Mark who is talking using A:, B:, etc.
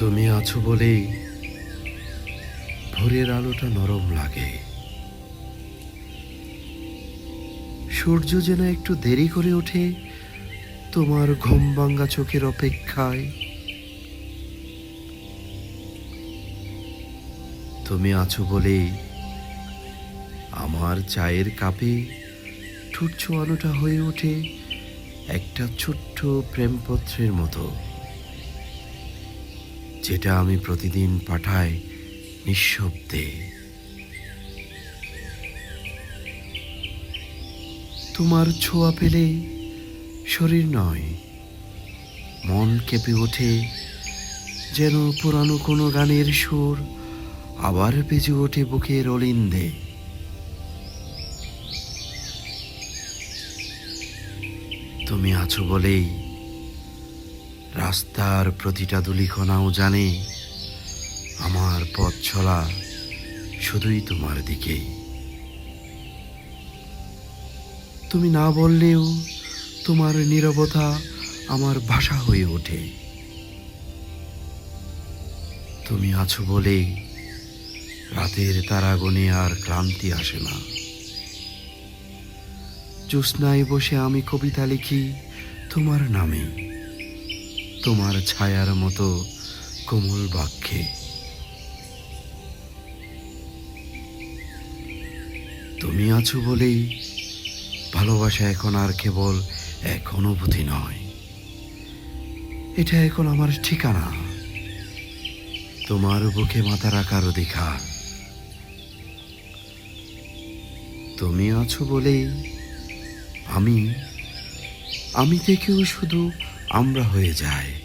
A: তুমি আছো বলেই ভোরের আলোটা নরম লাগে। সূর্য যেন একটু দেরি করে ওঠে, তোমার ঘুম ভাঙ্গা চোখের অপেক্ষায়। তুমি আছো বলেই আমার চায়ের কাপে ঠোঁট ছোঁয়ানোটা হয়ে ওঠে একটা ছোট্ট প্রেমপত্রের মতো। যেটা আমি প্রতিদিন পাঠাই নিঃশব্দে। তোমার ছোঁয়া পেলে শরীর নয়, মন কেঁপে ওঠে যেন পুরানো কোনো গানের সুর আবার বেজে ওঠে বুকের অলিন্দে। তুমি আছো বলেই রাস্তার প্রতিটা দুলিখনাও জানে, আমার পথ ছলা শুধুই তোমার দিকেই তুমি না বললেও তোমার নীরবতা আমার ভাষা হয়ে ওঠে। তুমি আছো বলে রাতের তারাগণে আর ক্লান্তি আসে না। জ্যোৎস্নায় বসে আমি কবিতা লিখি তোমার নামে। তোমার ছায়ার মতো কোমল বাক্যে। তুমি আছো বলেই ভালোবাসা এখন আর কেবল এক অনুভূতি নয়। এটা এখন আমার ঠিকানা। তোমার বুকে মাথা রাখার অধিকার। তুমি আছো বলেই আমি আমি থেকেও শুধু আমরা হয়ে যায়